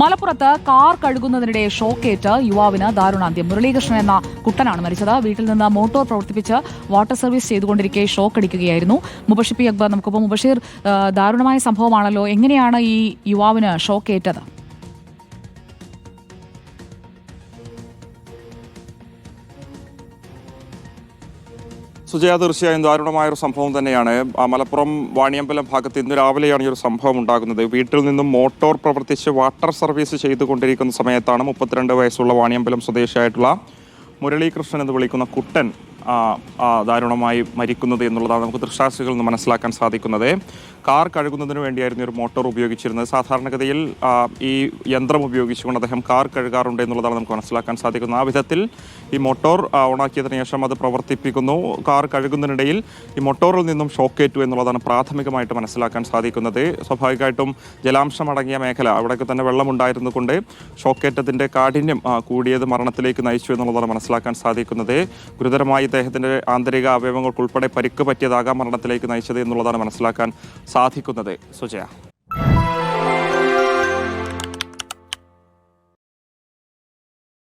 മലപ്പുറത്ത് കാർ കഴുകുന്നതിനിടെ ഷോക്കേറ്റ് യുവാവിന് ദാരുണാന്ത്യം. മുരളീകൃഷ്ണൻ എന്ന കുട്ടനാണ് മരിച്ചത്. വീട്ടിൽ നിന്ന് മോട്ടോർ പ്രവർത്തിപ്പിച്ച് വാട്ടർ സർവീസ് ചെയ്തുകൊണ്ടിരിക്കെ ഷോക്ക് അടിക്കുകയായിരുന്നു. മുബഷിർ പി അക്ബർ നമുക്കിപ്പോൾ മുബഷീർ ദാരുണമായ സംഭവമാണല്ലോ. എങ്ങനെയാണ് ഈ യുവാവിന് ഷോക്കേറ്റത്? സുജയ തീർച്ചയായും ദാരുണമായ ഒരു സംഭവം തന്നെയാണ്. മലപ്പുറം വാണിയമ്പലം ഭാഗത്ത് ഇന്ന് രാവിലെയാണ് ഈ ഒരു സംഭവം ഉണ്ടാകുന്നത്. വീട്ടിൽ നിന്നും മോട്ടോർ പ്രവർത്തിച്ച് വാട്ടർ സർവീസ് ചെയ്തുകൊണ്ടിരിക്കുന്ന സമയത്താണ് മുപ്പത്തിരണ്ട് വയസ്സുള്ള വാണിയമ്പലം സ്വദേശിയായിട്ടുള്ള മുരളീകൃഷ്ണൻ എന്ന് വിളിക്കുന്ന കുട്ടൻ ദാരുണമായി മരിക്കുന്നത് എന്നുള്ളതാണ് നമുക്ക് ദൃഷ്ടാക്ഷികളിൽ നിന്ന് മനസ്സിലാക്കാൻ സാധിക്കുന്നത്. കാർ കഴുകുന്നതിന് വേണ്ടിയായിരുന്നു ഒരു മോട്ടോർ ഉപയോഗിച്ചിരുന്നത്. സാധാരണഗതിയിൽ ഈ യന്ത്രം ഉപയോഗിച്ചുകൊണ്ട് അദ്ദേഹം കാർ കഴുകാറുണ്ട് എന്നുള്ളതാണ് നമുക്ക് മനസ്സിലാക്കാൻ സാധിക്കുന്നത്. ആ വിധത്തിൽ ഈ മോട്ടോർ ഓണാക്കിയതിന് ശേഷം അത് പ്രവർത്തിപ്പിക്കുന്നു. കാർ കഴുകുന്നതിനിടയിൽ ഈ മോട്ടോറിൽ നിന്നും ഷോക്കേറ്റു എന്നുള്ളതാണ് പ്രാഥമികമായിട്ട് മനസ്സിലാക്കാൻ സാധിക്കുന്നത്. സ്വാഭാവികമായിട്ടും ജലാംശം അടങ്ങിയ മേഖല അവിടെയൊക്കെ തന്നെ വെള്ളമുണ്ടായിരുന്നു കൊണ്ട് ഷോക്കേറ്റത്തിന്റെ കാഠിന്യം കൂടിയത് മരണത്തിലേക്ക് നയിച്ചു എന്നുള്ളതാണ് മനസ്സിലാക്കാൻ സാധിക്കുന്നത്. ഗുരുതരമായി ഇദ്ദേഹത്തിന്റെ ആന്തരിക അവയവങ്ങൾക്കുൾപ്പെടെ പരിക്ക് പറ്റിയതാകാം മരണത്തിലേക്ക് നയിച്ചത് എന്നുള്ളതാണ് മനസ്സിലാക്കാൻ സാധിക്കുന്നത്. സുജയ.